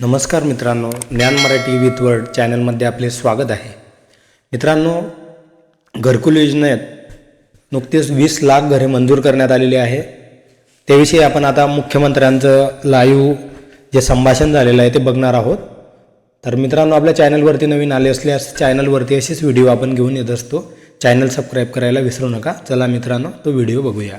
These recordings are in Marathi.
नमस्कार मित्रांनो ज्ञान मराठी विथ वर्ड चॅनलमध्ये आपले स्वागत आहे. मित्रांनो घरकुल योजनेत नुकतेच वीस लाख घरे मंजूर करण्यात आलेली आहे. त्याविषयी आपण आता मुख्यमंत्र्यांचं लाईव्ह जे संभाषण झालेलं आहे ते बघणार आहोत. तर मित्रांनो आपल्या चॅनलवरती नवीन आले असल्यास चॅनलवरती असेच व्हिडिओ आपण घेऊन येत असतो. चॅनल सबस्क्राईब करायला विसरू नका. चला मित्रांनो तो व्हिडिओ बघूया.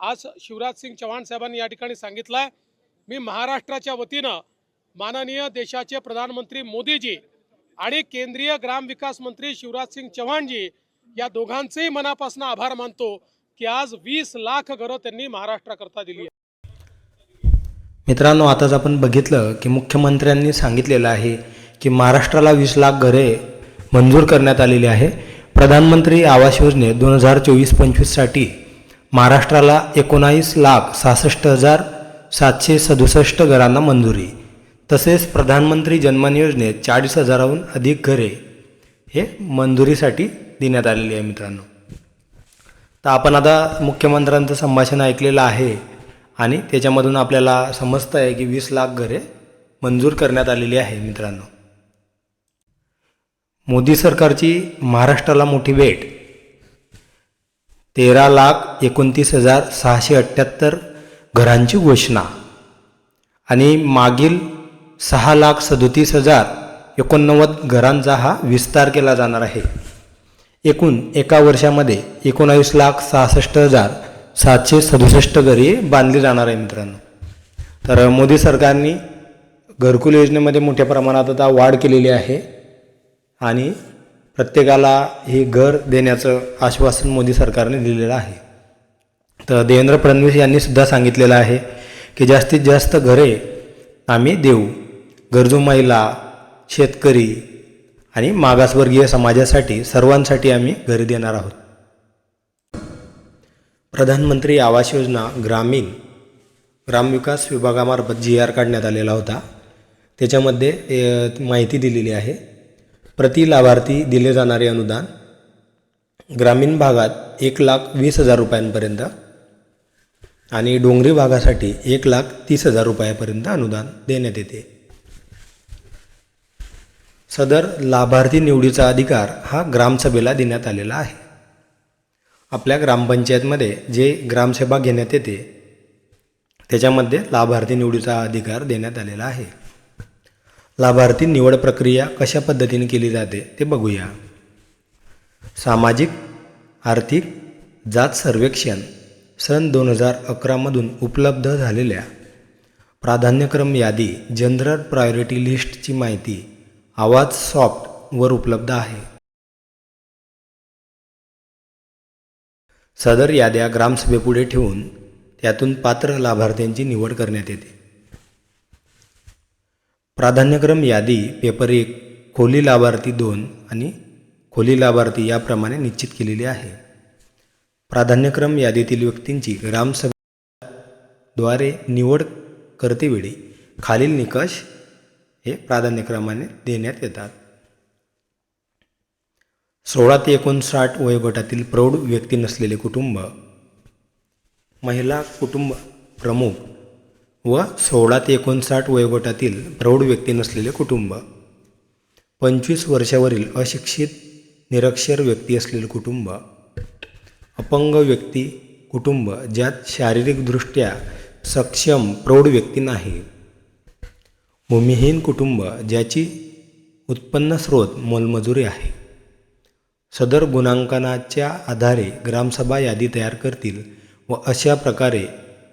आज शिवराज सिंग चव्हाण साहेबांनी या ठिकाणी सांगितलं आहे मी महाराष्ट्राच्या वतीनं माननीय देशाचे प्रधानमंत्री मोदीजी आणि केंद्रीय ग्रामविकास मंत्री शिवराज सिंग चव्हाणजी या दोघांचेही मनापासून आभार मानतो की आज वीस लाख घरं त्यांनी महाराष्ट्राकरता दिली आहेत. मित्रांनो आताच आपण बघितलं की मुख्यमंत्र्यांनी सांगितलेलं आहे की महाराष्ट्राला वीस लाख घरे मंजूर करण्यात आलेली आहे. प्रधानमंत्री आवास योजने दोन हजार चोवीस पंचवीससाठी महाराष्ट्राला एकोणावीस लाख सहासष्ट हजार सातशे सदुसष्ट घरांना मंजुरी. तसेच प्रधानमंत्री जनमन योजनेत चाळीस हजाराहून अधिक घरे हे मंजुरीसाठी देण्यात आलेली आहे मित्रांनो. तर आपण आता मुख्यमंत्र्यांचं संभाषण ऐकलेलं आहे आणि त्याच्यामधून आपल्याला समजतं आहे की वीस लाख घरे मंजूर करण्यात आलेली आहे मित्रांनो. मोदी सरकारची महाराष्ट्राला मोठी भेट तेरा लाख एकोणतीस हजार सहाशे अठ्ठ्याहत्तर घरांची घोषणा. आणि मागील सहा लाख सदोतीस हजार एकोणनव्वद घरांचा हा विस्तार केला जाणार आहे. एकूण एका वर्षामध्ये एकोणावीस लाख सहासष्ट हजार सातशे सदुसष्ट घरे बांधली जाणार आहे मित्रांनो. तर मोदी सरकारने घरकुल योजनेमध्ये मोठ्या प्रमाणात आता वाढ केलेली आहे. आणि प्रत्येकाला हे घर देण्याचं आश्वासन मोदी सरकारने दिलेलं आहे. तर देवेंद्र फडणवीस यांनीसुद्धा सांगितलेलं आहे की जास्तीत जास्त घरे आम्ही देऊ. गरजू महिला शेतकरी आणि मागासवर्गीय समाजासाठी सर्वांसाठी आम्ही घरे देणार आहोत. प्रधानमंत्री आवास योजना ग्रामीण ग्रामविकास विभागामार्फत जी आर काढण्यात आलेला होता. त्याच्यामध्ये माहिती दिलेली आहे. प्रति लाभार्थी दिले जाणारे अनुदान ग्रामीण भागात एक लाख वीस हजार रुपयांपर्यंत आणि डोंगरी भागासाठी एक लाख तीस हजार रुपयापर्यंत अनुदान देण्यात येते. सदर लाभार्थी निवडीचा अधिकार हा ग्रामसभेला देण्यात आलेला आहे. आपल्या ग्रामपंचायतमध्ये जे ग्रामसभा घेण्यात येते त्याच्यामध्ये लाभार्थी निवडीचा अधिकार देण्यात आलेला आहे. लाभार्थी निवड प्रक्रिया कशा पद्धतीने केली जाते ते बघूया. सामाजिक आर्थिक जात सर्वेक्षण सन दोन हजार अकरामधून उपलब्ध झालेल्या प्राधान्यक्रम यादी जनरल प्रायोरिटी लिस्टची माहिती आवाज सॉफ्टवर उपलब्ध आहे. सदर याद्या ग्रामसभेपुढे ठेवून त्यातून पात्र लाभार्थ्यांची निवड करण्यात येते. प्राधान्यक्रम यादी पेपर एक खोली लाभार्थी दोन आणि खोली लाभार्थी याप्रमाणे निश्चित केलेली आहे. प्राधान्यक्रम यादीतील व्यक्तींची ग्रामसभेद्वारे निवड करतेवेळी खालील निकष हे प्राधान्यक्रमाने देण्यात येतात. सोळा ते एकोणसाठ वयोगटातील प्रौढ व्यक्ती नसलेले कुटुंब महिला कुटुंब प्रमुख व सोळा ते एकोणसाठ वयोगटातील प्रौढ व्यक्ती नसलेले कुटुंब. पंचवीस वर्षावरील अशिक्षित निरक्षर व्यक्ती असलेले कुटुंब. अपंग व्यक्ती कुटुंब ज्यात शारीरिकदृष्ट्या सक्षम प्रौढ व्यक्ती नाही. भूमिहीन कुटुंब ज्याची उत्पन्न स्रोत मोलमजुरी आहे. सदर गुणांकनाच्या आधारे ग्रामसभा यादी तयार करतील व अशा प्रकारे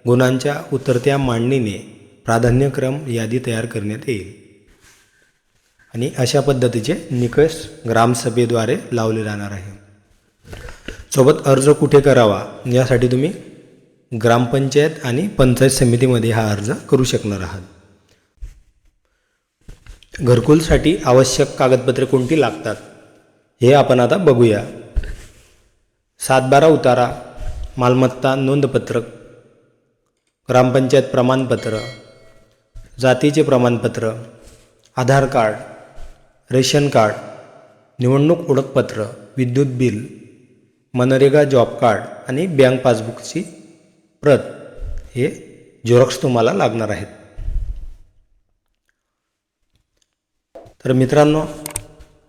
गुणांच्या उतरत्या मांडणीने प्राधान्यक्रम यादी तयार करण्यात येईल. आणि अशा पद्धतीचे निकष ग्रामसभेद्वारे लावले जाणार आहे. सोबत अर्ज कुठे करावा यासाठी तुम्ही ग्रामपंचायत आणि पंचायत समितीमध्ये हा अर्ज करू शकणार आहात. घरकुलसाठी आवश्यक कागदपत्रे कोणती लागतात हे आपण आता बघूया. सातबारा उतारा मालमत्ता नोंदपत्रक ग्रामपंचायत प्रमाणपत्र जातीचे प्रमाणपत्र आधार कार्ड रेशन कार्ड निवडणूक ओळखपत्र विद्युत बिल मनरेगा जॉब कार्ड आणि बँक पासबुकची प्रत हे झेरॉक्स तुम्हाला लागणार आहेत. तर मित्रांनो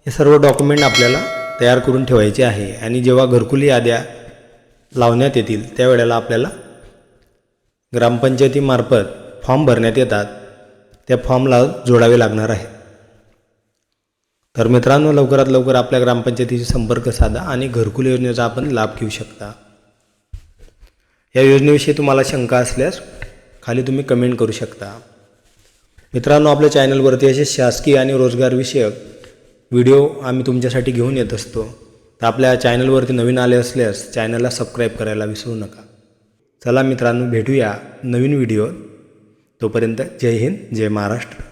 हे सर्व डॉक्युमेंट आपल्याला तयार करून ठेवायचे आहे आणि जेव्हा घरकुली याद्या लावण्यात येतील त्यावेळेला आपल्याला ग्रामपंचायतीमार्फत फॉर्म भरण्यात येतात. त्या फॉर्मला जोडावे लागणार आहे. तर मित्रांनो लवकरात लवकर आपल्या ग्रामपंचायतीशी संपर्क साधा आणि घरकुल योजनेचा आपण लाभ घेऊ शकता. या योजनेविषयी तुम्हाला शंका असल्यास खाली तुम्ही कमेंट करू शकता. मित्रांनो आपल्या चॅनलवरती असे शासकीय आणि रोजगारविषयक व्हिडिओ आम्ही तुमच्यासाठी घेऊन येत असतो. तर आपल्या चॅनलवरती नवीन आले असल्यास चॅनलला सबस्क्राईब करायला विसरू नका. चला मित्रांनो भेटूया नवीन व्हिडिओ तोपर्यंत जय हिंद जय महाराष्ट्र.